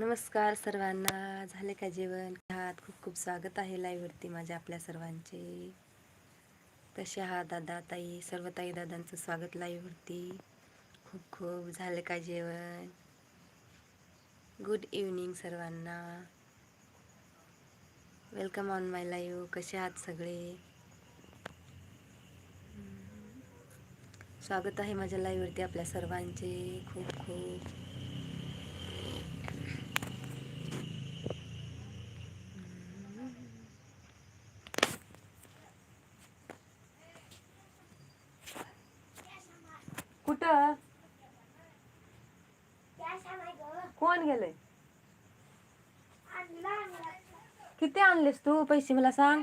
नमस्कार सर्वांना. झाले का जेवण? आहात? खूप खूप स्वागत आहे लाईव्हवरती माझ्या आपल्या सर्वांचे. कसे आहात दादा ताई? सर्व ताई दादांचं स्वागत लाईव्हवरती खूप खूप झालं का जेवण? गुड इव्हनिंग सर्वांना. वेलकम ऑन माय लाईव्ह कसे आहात सगळे? स्वागत आहे माझ्या लाईव्हवरती आपल्या सर्वांचे. खूप खूप कुठं कोण गेलंय किती आणलेस तू? पैसे मला सांग.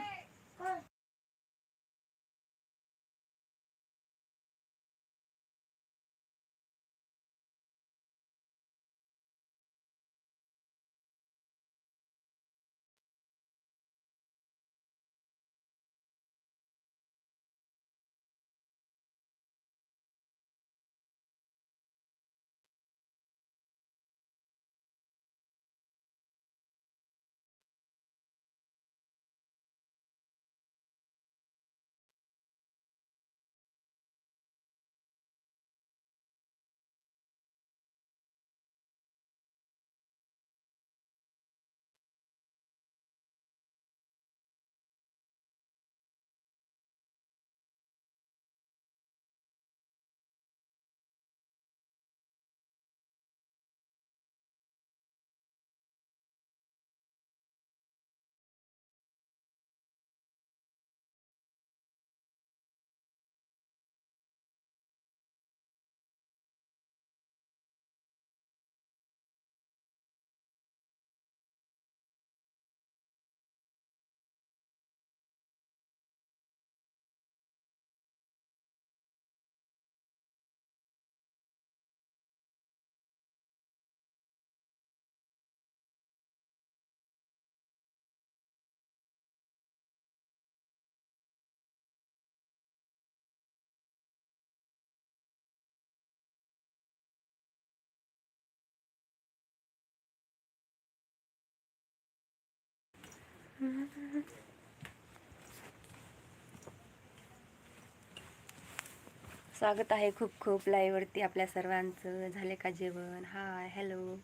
स्वागत आहे खूप खूप लाईववरती आपल्या सर्वांचं. झाले का जेवण? Hi hello.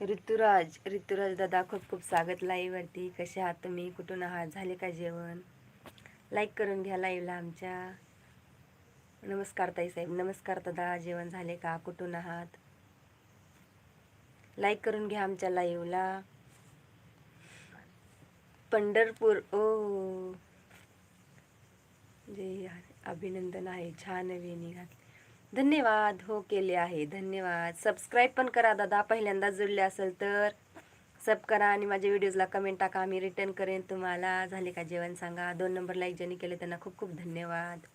ऋतुराज ऋतुराज दादा खूप खूप स्वागत लाईव्हवरती. कसे आहात तुम्ही? कुठून आहात? झाले का जेवण? लाईक करून घ्या लाईव्हला आमच्या. नमस्कार ताई साहेब. नमस्कार दादा. जेवण झाले का? कुठून आहात? लाईक करून घ्या आमच्या लाईव्हला पंढरपूर ओ. जे अभिनंदन आहे छान वेणी घातली. धन्यवाद हो केले आहे धन्यवाद. सबस्क्राईब पण करा दादा. पहिल्यांदा जुळले असेल तर सब करा आणि माझ्या व्हिडिओजला कमेंट टाका. मी रिटर्न करेन तुम्हाला. झाले का जेवण सांगा. दोन नंबर लाईक ज्यांनी केले त्यांना खूप खूप धन्यवाद.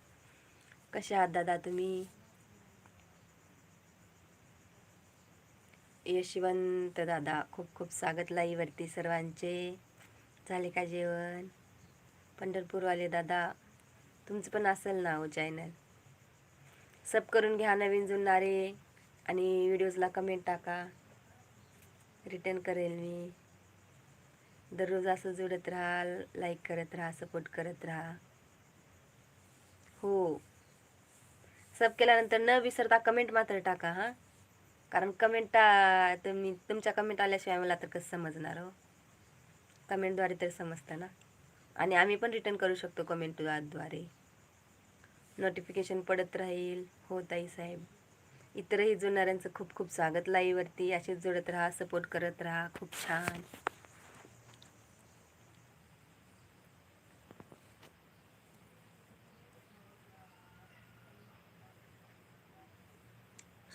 कसे आहात दादा तुम्ही? यशवंत दादा खूप खूप स्वागत लाईवरती सर्वांचे. झाले का जेवण? पंढरपूरवाले दादा तुमचं पण असेल ना हो चॅनल सब करून घ्या नवीन जुळणारे आणि व्हिडिओजला कमेंट टाका. रिटर्न करेल मी. दररोज असं जुळत राहा लाईक करत राहा सपोर्ट करत राहा. हो. सब केल्यानंतर न विसरता कमेंट मात्र टाका हां. कारण कमेंट तुम्ही तुमच्या कमेंट आल्याशिवाय मला तर कसं समजणार हो? कमेंटद्वारे तर समजतं ना? आणि आम्ही पण रिटर्न करू शकतो कमेंटद्वारे नोटिफिकेशन पडत राहील. हो ताई साहेब. इतरही जुळणाऱ्यांचं खूप खूप स्वागत लाईवरती असेच जोडत राहा सपोर्ट करत राहा. खूप छान.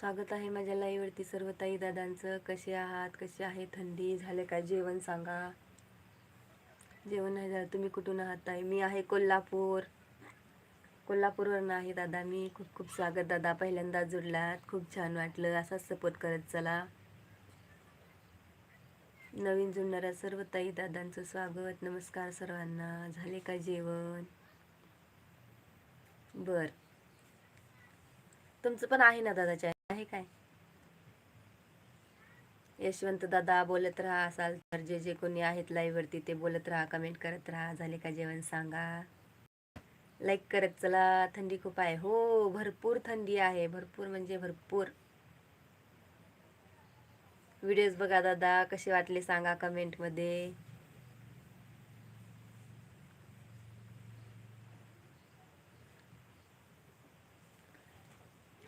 स्वागत आहे माझ्या लाईवरती सर्व ताई दादांचं. कसे आहात? कसे आहे? थंडी झाले का? जेवण सांगा. जेवण नाही झालं. तुम्ही कुठून आहात ताई? मी आहे कोल्हापूर. कोल्हापूरवरून आहे दादा मी. खूप खूप स्वागत दादा. पहिल्यांदा जुडलात. खूप छान वाटलं. असाच सपोर्ट करत चला. नवीन जुळणाऱ्या सर्व ताई दादांचं स्वागत. नमस्कार सर्वांना. झाले का जेवण? बर. तुमचं पण आहे ना दादाच्या आहे काय? यशवंत दादा बोलत राहा असाल तर जे जे कोणी आहेत लाईव्ह वरती ते बोलत राहा कमेंट करत राहा. झाले का जेवण सांगा? लाईक करत चला. थंडी खूप आहे. हो भरपूर थंडी आहे. भरपूर म्हणजे भरपूर. व्हिडिओज बघा दादा. कसे वाटले सांगा कमेंटमध्ये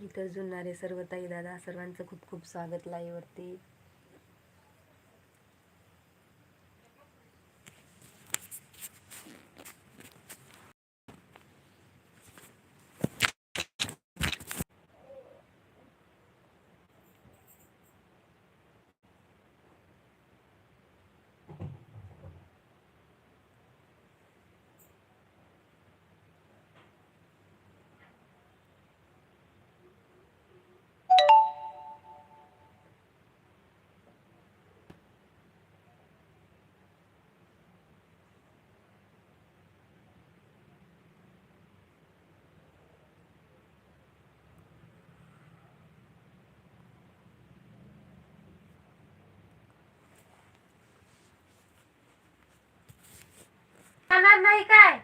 इतर जुळणारे सर्व ताई दादा सर्वांचं खूप खूप स्वागत लाईवरती जाणार नाही काय?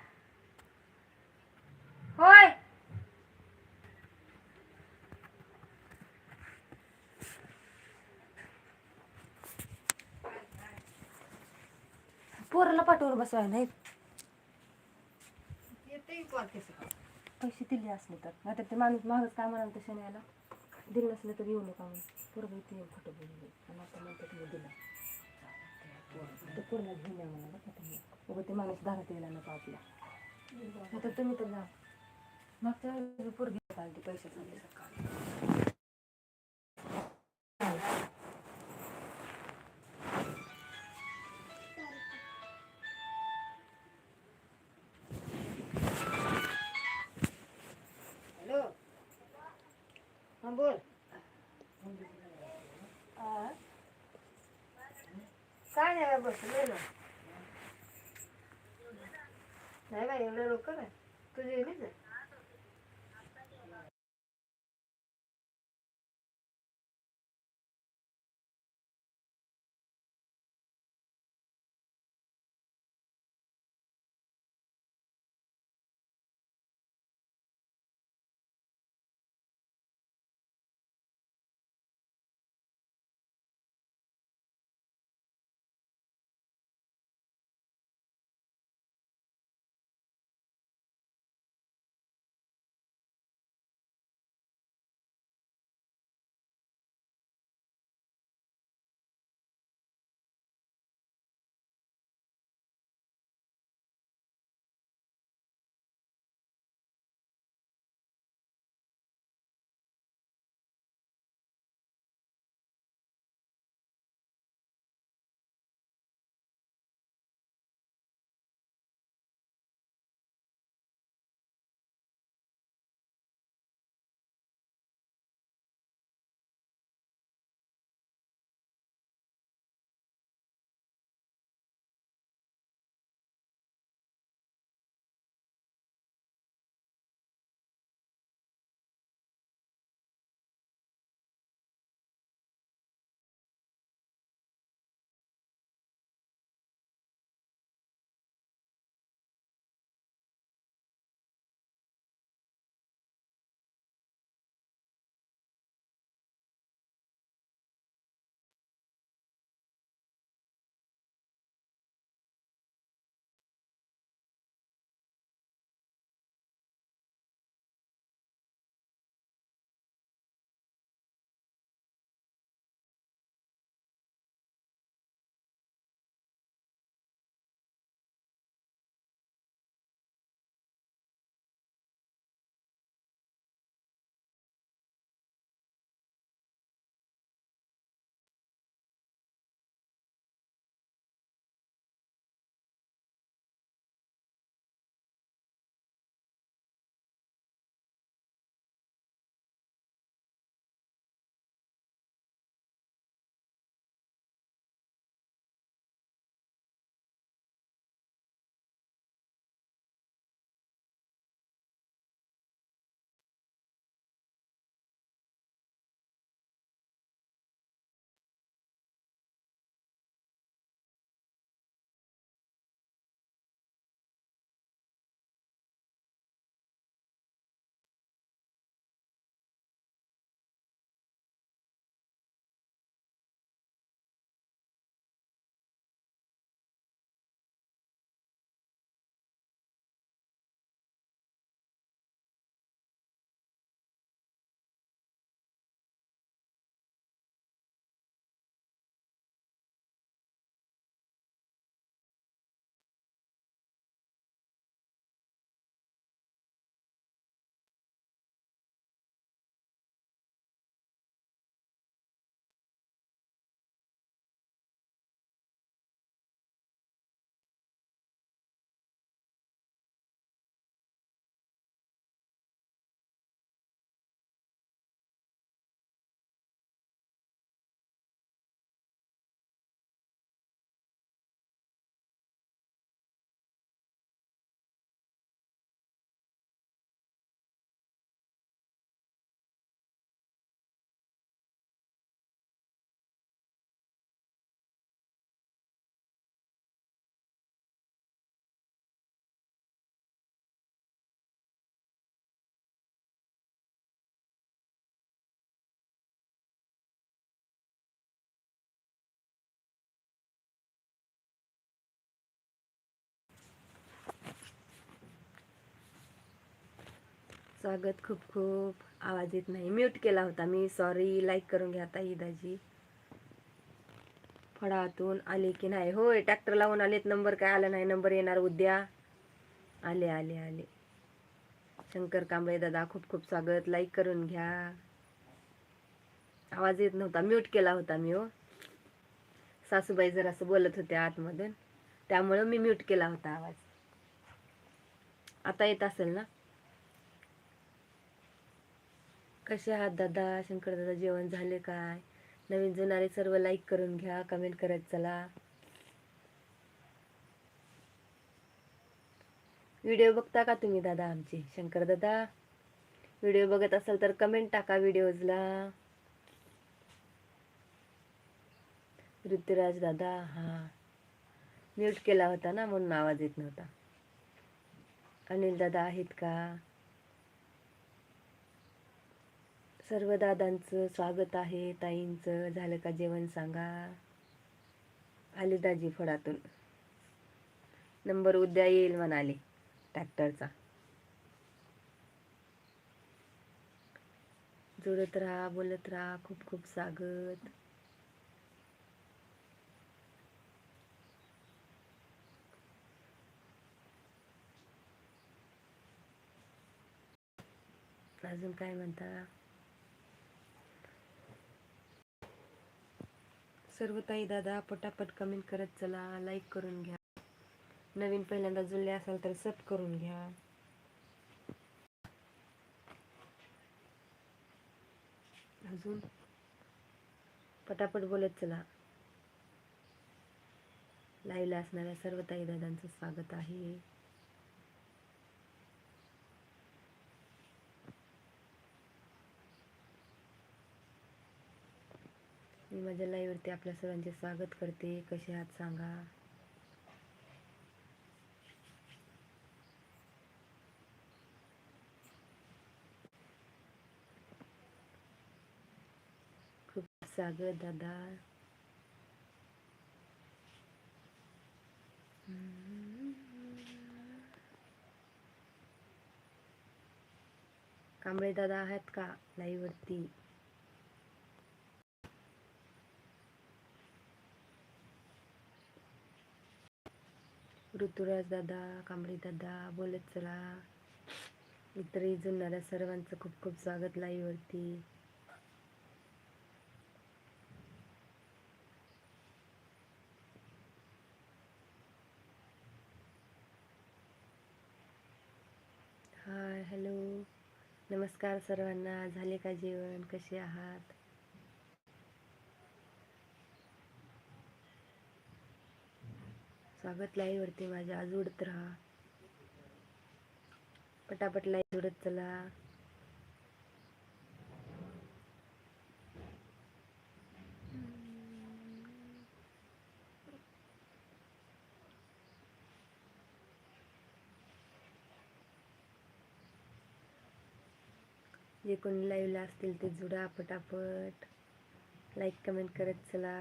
होय. पोराला पाठवून बसवाय नाहीत पैसे दिले असले तर. नाहीतर ते माणूस मागच काय म्हणाल तशा न्यायला? दिलं नसलं तर येऊ नका म्हणून. पोरग इथे येऊन फोटो बोलले आणि आता म्हणतात मी दिला. ते पोरला घेऊन या मला बघा तुम्ही. उभं ते माणूस दारात यायला नको आपल्या. नाहीतर तुम्ही तर जा. मागच्या वेळेस पोरगी आली पैशासाठी सकाळी. हॅलो. हा बोल. काय नाही बाबा बसले ना. नाही बाई एवढं लोक काय तुझी स्वागत खूप खूप आवाज येत नाही. म्यूट केला होता मी. सॉरी लाईक करून घ्या ताई दाजी. फळातून आले की नाही? होय ट्रॅक्टर लावून आलेत. नंबर काय आला नाही? नंबर येणार उद्या. आले आले आले. शंकर कांबळे दादा खूप खूप स्वागत. लाईक करून घ्या. आवाज येत नव्हता. म्यूट केला होता मी हो. सासूबाई जर असं बोलत होत्या आतमधून. त्यामुळं मी म्यूट केला होता आवाज. आता येत असेल ना? कसे आहात दादा? शंकर दादा जेवण झाले काय? नवीन जुनारे सर्व लाईक करून घ्या कमेंट करत चला. व्हिडिओ बघता का तुम्ही दादा आमचे? शंकर दादा? व्हिडिओ बघत असाल तर कमेंट टाका व्हिडिओजला ऋतुराज दादा हा. म्यूट केला होता ना म्हणून आवाज येत नव्हता. अनिल दादा आहेत का? सर्व दादांचं स्वागत आहे. ताईंचं झालं का जेवण सांगा. आले दाजी फडातून. नंबर उद्या येईल म्हणाले ट्रॅक्टरचा. जोडत राहा बोलत राहा खूप खूप स्वागत. अजून काय म्हणता? सर्व ताई दादा पटापट कमेंट करत चला. लाईक करून घ्या. नवीन पहिल्यांदा जुळले असाल तर सब करून घ्या. अजून? पटापट बोलत चला. लाईव्हला असणाऱ्या सर्व ताई दादांचं स्वागत आहे. मी माझ्या लाईव्हवरती आपल्या सर्वांचे स्वागत करते. कसे आहात सांगा. खूप स्वागत दादा. कांबळे दादा आहेत का लाईव्हवरती? ऋतुराज दादा कांबळे दादा बोलत चला. इतरही जुळणाऱ्या सर्वांचं खूप खूप स्वागत लाईव्हवरती हाय हॅलो नमस्कार सर्वांना. झाले का जेवण? कसे आहात? स्वागत लाईव्ह वरती माझ्या. आज उडत राहा. पटापट लाईव्ह उडत चला. जे कोणी लाईव्हला असतील ते जुडा पटापट. लाईक कमेंट करत चला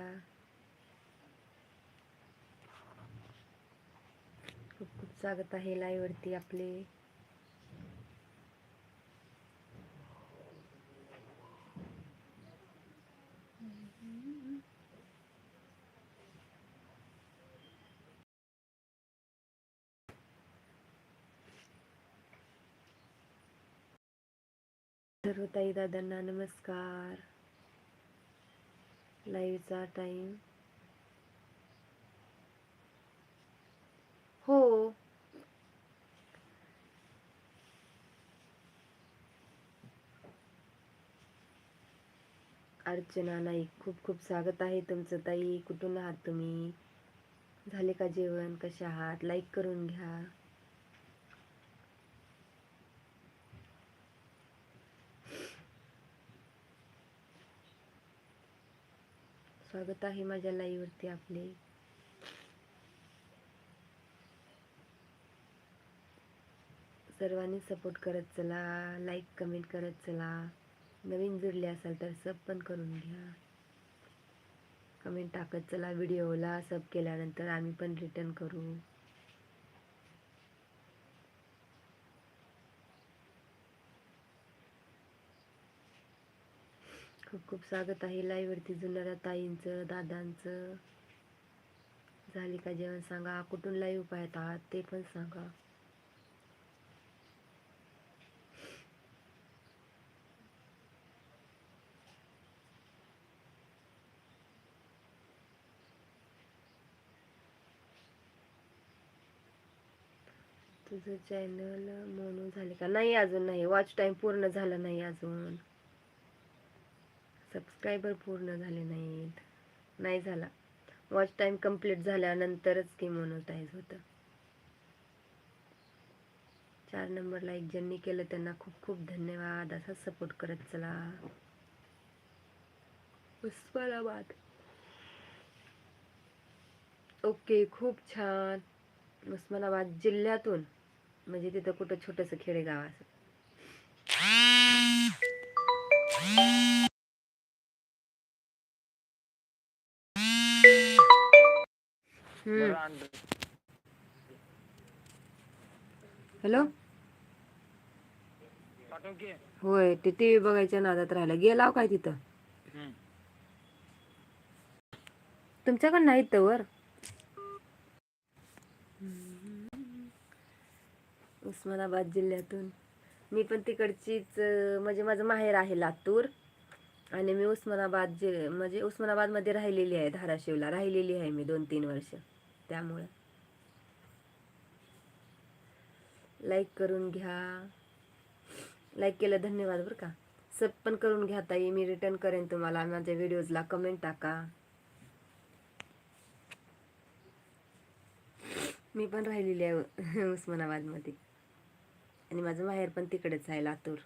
खूप खूप स्वागत आहे लाईव्ह वरती आपले. सर्व ताई दादांना नमस्कार. लाईव्हचा टाइम हो अर्चना नाईक खूप खूप स्वागत आहे तुमचं ताई. कुठून आहात तुम्ही? झाले का जेवण? कसे आहात? लाईक करून घ्या. स्वागत आहे माझ्या लाईव्ह वरती आपले. सर्वांनी सपोर्ट करत चला लाईक कमेंट करत चला. नवीन जुडले असाल तर सब पण करून घ्या. कमेंट टाकत चला व्हिडिओला सब केल्यानंतर आम्ही पण रिटर्न करू. खूप खूप स्वागत आहे लाईव्हवरती जुन्या ताईंचं दादांचं. झाली का जेवण सांगा? कुठून लाईव्ह पाहत? आहात ते पण सांगा. तुझं चॅनल मोनो झाले का? नाही अजून नाही. वॉच टाइम पूर्ण झाला नाही अजून. सबस्क्रायबर पूर्ण झाले नाहीत. नाही झाला. वॉच टाईम कंप्लीट झाल्यानंतरच की मोनोटाईज होतं. चार नंबर एक ज्यांनी केलं त्यांना खूप खूप धन्यवाद. असा सपोर्ट करत चला. उस्मानाबाद. ओके खूप छान. उस्मानाबाद जिल्ह्यातून. म्हणजे तिथं कुठं छोटंसं खेडेगाव असं. हम्म. हॅलो? होय ते टी व्ही बघायच्या नादात राहिलं. गेलाव काय तिथं? तुमच्याकडं नाही तर वर? उस्मानाबाद जिल्ह्यातून. मी पण तिकडचीच म्हणजे माझं माहेर आहे लातूर. आणि मी उस्मानाबाद जि म्हणजे उस्मानाबादमध्ये राहिलेली आहे धाराशिवला. राहिलेली आहे मी दोन तीन वर्ष. त्यामुळं. लाईक करून घ्या. लाईक केलं धन्यवाद बरं का. सब पण करून घ्या ताई. मी रिटर्न करेन तुम्हाला. माझ्या व्हिडिओजला कमेंट टाका. मी पण राहिलेली आहे उस्मानाबादमध्ये. आणि माझं माहेर पण तिकडेच आहे लातूर.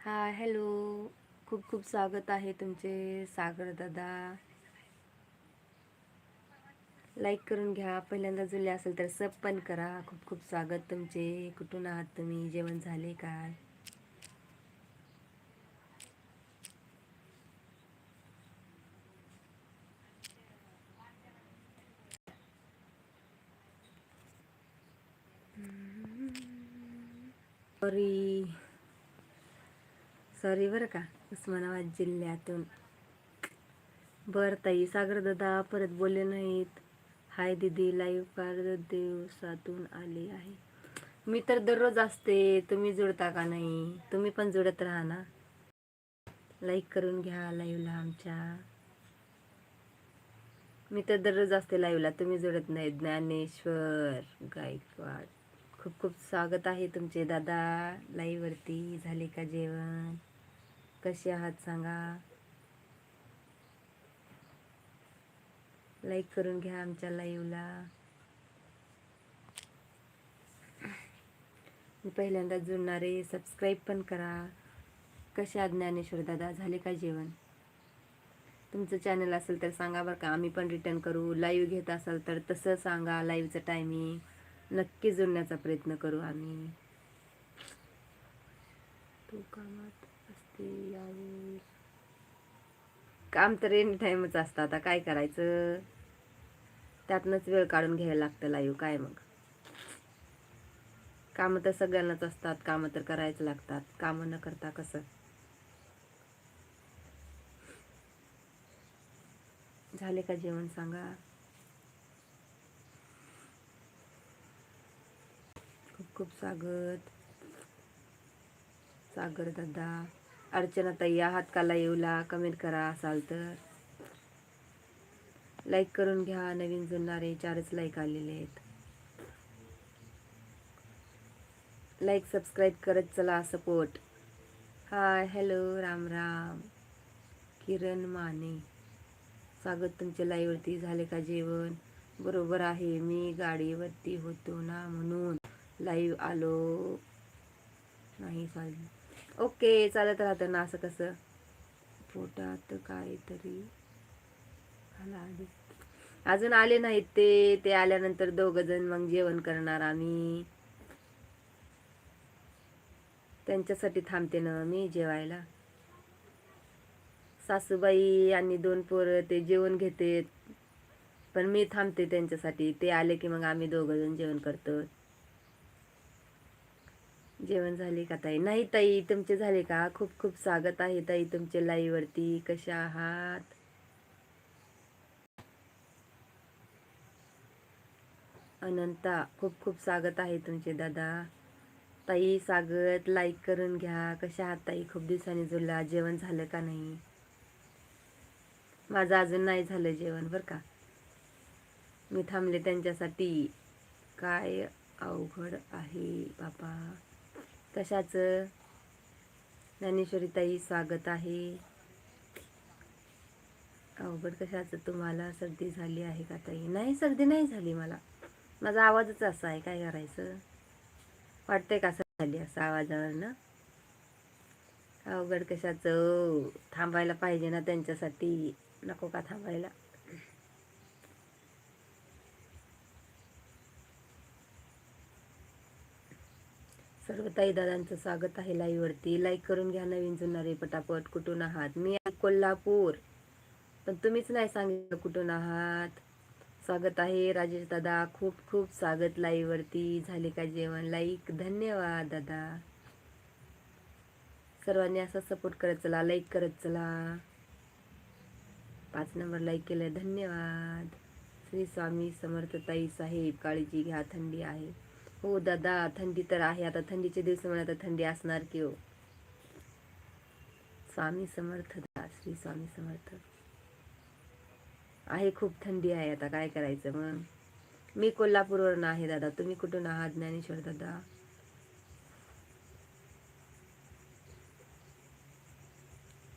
हा हॅलो. खूप खूप स्वागत आहे तुमचे सागर दादा. लाईक करून घ्या. पहिल्यांदा जुळले असेल तर सब पण करा. खूप खूप स्वागत तुमचे. कुठून आहात तुम्ही? जेवण झाले काय सॉरी सॉरी बरं का उस्मानाबाद जिल्ह्यातून. बरं ताई सागर दादा परत बोलले नाहीत. हाय दीदी लाईव्ह कार दिवसातून आले आहे. मी तर दररोज असते तुम्ही जुळता का नाही? तुम्ही पण जुळत राहा ना. लाईक करून घ्या लाईव्हला आमच्या. मी तर दररोज असते लाईव्हला तुम्ही जुळत नाही ज्ञानेश्वर गायकवाड. खूप खूप स्वागत आहे तुमचे दादा लाईववरती झाले का जेवण? कसे आहात सांगा. लाईक करून घ्या आमच्या लाईव्हला पहिल्यांदा जुळणारे सबस्क्राईब पण करा. कसे आहात ज्ञानेश्वर दादा? झाले का जेवण? तुमचं चॅनल असेल तर सांगा बरं का. आम्ही पण रिटर्न करू. लाईव्ह घेत असाल तर तसं सांगा. लाईव्हचं टायमिंग नक्की जुळण्याचा प्रयत्न करू आम्ही. तो कामात असते यावेळी काम तर एनी टाईमच असतं. आता काय करायचं? त्यातनंच वेळ काढून घ्यायला लागतं लाईव्ह काय मग? कामं तर सगळ्यांनाच असतात. कामं तर करायच लागतात. कामं न करता कसं? झाले का जेवण सांगा? खूप खूप स्वागत. सागर दादा अर्चना ताई आहात का येऊला. कमेंट करा असाल तर. लाईक करून घ्या. नवीन जुळणारे चारच लाईक आलेले आहेत. लाईक सबस्क्राईब करत चला support hi hello Ram Ram. Kiran Mane. स्वागत तुमच्या लाईवरती झाले का जेवण? बरोबर आहे. मी गाडीवरती होतो ना म्हणून. लाईव्ह आलो. नाही चालेल ओके चालत राहतं ना असं कसं. पोटात काहीतरी आला आधी. अजून आले नाहीत ते. ते आल्यानंतर दोघंजण मग जेवण करणार आम्ही. त्यांच्यासाठी थांबते ना मी जेवायला. सासूबाई आणि दोन पोरं ते जेवण घेते पण मी थांबते त्यांच्यासाठी. ते आले की मग आम्ही दोघं जण जेवण करतो. जेवण झाले का ताई? नाही ताई तुमचे झाले का? खूप खूप स्वागत आहे ताई तुमचे लाईव्ह वरती कशा आहात? अनंता खूप खूप स्वागत आहे तुमचे दादा. ताई स्वागत. लाईक करून घ्या. कशा आहात ताई? खूप दिवसांनी जुळला. जेवण झालं का नाही? माझं अजून नाही झालं जेवण बरं का? मी थांबले त्यांच्यासाठी. काय अवघड आहे बाबा? कशाचं? ज्ञानेश्वरीताई स्वागत आहे. अवघड कशाचं तुम्हाला? सर्दी झाली आहे का ताई? नाही सर्दी नाही झाली मला. माझा आवाजच असा आहे. काय करायचं? वाटतंय का असं झाली असं आवाजावरनं? अवघड कशाचं? थांबायला पाहिजे ना त्यांच्यासाठी. नको का थांबायला? सर्व ताई दादांचं स्वागत आहे लाईव्हवरती. लाईक करून घ्या नवीन जुनारे पटापट. कुठून आहात? मी कोल्हापूर. पण तुम्हीच नाही सांगितलं कुठून आहात. स्वागत आहे राजेश दादा. खूप खूप स्वागत लाईव्हवरती. झाले का जेवण? लाईक धन्यवाद दादा. सर्वांनी असा सपोर्ट करत चला लाईक करत चला. पाच नंबर लाईक केलं धन्यवाद. श्री स्वामी समर्थ ताई साहेब काळजी घ्या थंडी आहे. हो दादा थंडी तर आहे. आता थंडीचे दिवस म्हणा तर थंडी असणार की हो. स्वामी समर्थ दादा श्री स्वामी समर्थ. आहे खूप थंडी आहे. आता काय करायचं मग? मी कोल्हापूरवरून आहे दादा. तुम्ही कुठून आहात ज्ञानेश्वर दादा?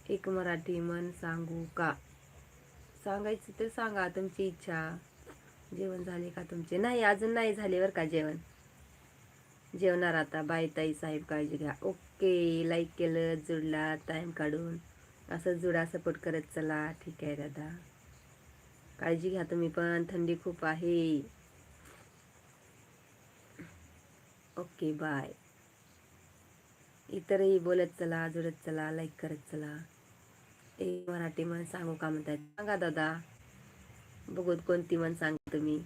एक मराठी मन सांगू का? सांगायचं तर सांगा तुमची इच्छा. जेवण झाले का तुमचे? नाही अजून नाही झाले बरं का जेवण. जेवणार आता. बाय ताई साहेब काळजी घ्या. ओके लाईक केलं जुडला टाईम काढून. असं जुडा सपोर्ट करत चला. ठीक आहे दादा. काळजी घ्या तुम्ही पण. थंडी खूप आहे. ओके बाय इतरही बोलत चला जुडत चला लाईक करत चला. ए मराठी म्हण सांगू का म्हणतायत सांगा दादा. बघूत कोणती म्हण सांगा तुम्ही.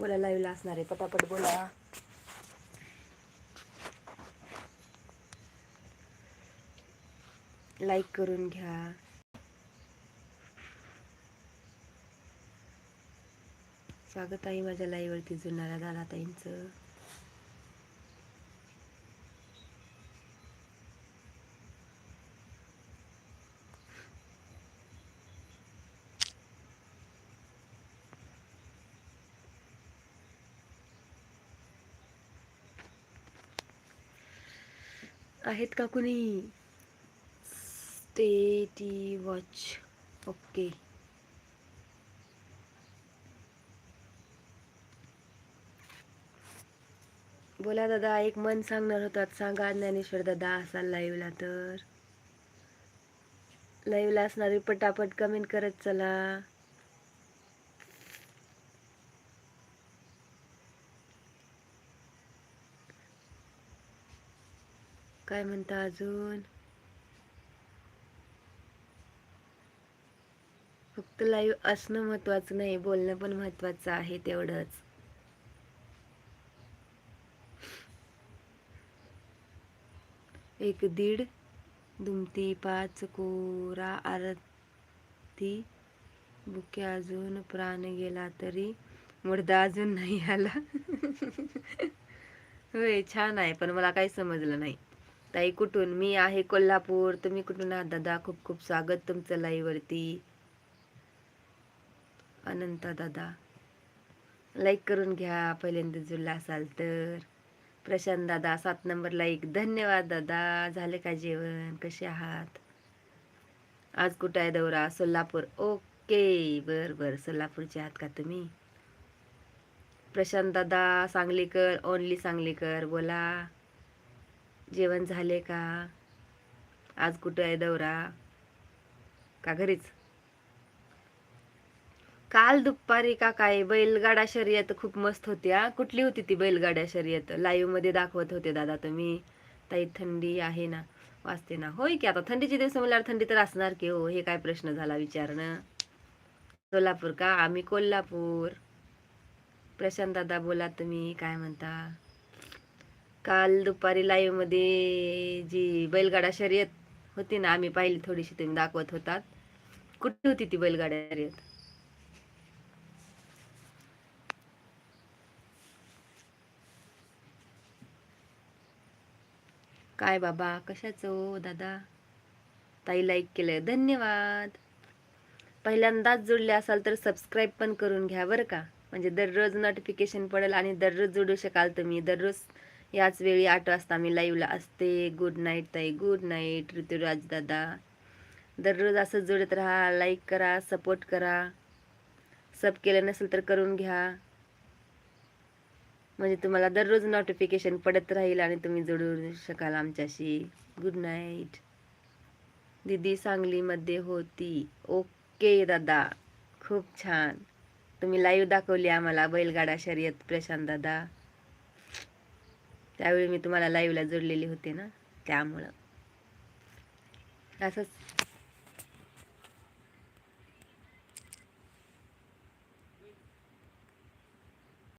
बोला लाईव्हला असणार आहे. पटापट बोला. लाईक करून घ्या. स्वागत आहे माझ्या लाईव्हवरती जुनाऱ्या दादा ताईंचं आहेत का कुणी? स्टेटी वॉच ओके बोला दादा एक मन सांगणार होतात सांगा ज्ञानेश्वर दादा असाल लाईव्हला तर. लाईव्हला असणारी पटापट कमेंट करत चला. काय म्हणता अजून? फक्त लाईव्ह असणं महत्वाचं नाही बोलणं पण महत्वाचं आहे तेवढंच. एक दीड दुमती पाच कोरा आरती. बुके अजून प्राण गेला तरी. मुर्दा अजून नाही आला. होय छान आहे पण मला काही समजलं नाही. ताई कुठून? मी आहे कोल्हापूर. तुम्ही कुठून आहात दादा? खूप खूप स्वागत तुमचं लाईवरती अनंता दादा. लाईक करून घ्या. पहिल्यांदा जुळला असाल तर. प्रशांत दादा सात नंबर लाईक. धन्यवाद दादा. झाले का जेवण? कसे आहात? आज कुठं आहे दौरा? सोलापूर. ओके. बर बर. सोलापूरचे आहात का तुम्ही? प्रशांत दादा सांगलीकर ओनली सांगलीकर. बोला. जेवण झाले का? आज कुठं आहे दौरा? का घरीच? काल दुपारी का काय? बैलगाडा शर्यत खूप मस्त होती हा. कुठली होती ती बैलगाड्या शर्यत? लाईव्हमध्ये दाखवत होते दादा तुम्ही. ताई थंडी आहे ना? वाजते ना? होय की आता थंडीचे दिवस म्हणल्यावर थंडी तर असणार की हो हे काय प्रश्न झाला विचारणं? सोलापूर का? आम्ही कोल्हापूर. प्रशांत दादा बोला तुम्ही काय म्हणता? काल दुपारी लाईव्हमध्ये जी बैलगाडा शर्यत होती ना आम्ही पाहिली थोडीशी तुम्ही दाखवत होतात. कुठे होती ती बैलगाडा शर्यत? काय बाबा कशाच हो दादा? ताई लाईक केलंय. धन्यवाद. पहिल्यांदाच जुडले असाल तर सबस्क्राईब पण करून घ्या बरं का. म्हणजे दररोज नोटिफिकेशन पडेल आणि दररोज जुडू शकाल तुम्ही. दररोज याच वेळी आठ वाजता मी लाईव्हला असते. गुड नाईट ताई गुड नाईट ऋतुराज दादा. दररोज असं जोडत राहा लाईक करा सपोर्ट करा. सब केलं नसेल तर करून घ्या. म्हणजे तुम्हाला दररोज नोटिफिकेशन पडत राहील आणि तुम्ही जोडू शकाल आमच्याशी. गुड नाईट दीदी सांगलीमध्ये होती. ओके दादा. खूप छान. तुम्ही लाईव्ह दाखवली आम्हाला बैलगाडा शर्यत प्रशांत दादा. त्यावेळी मी तुम्हाला लाईव्हला जोडलेली होते ना त्यामुळं. असंच.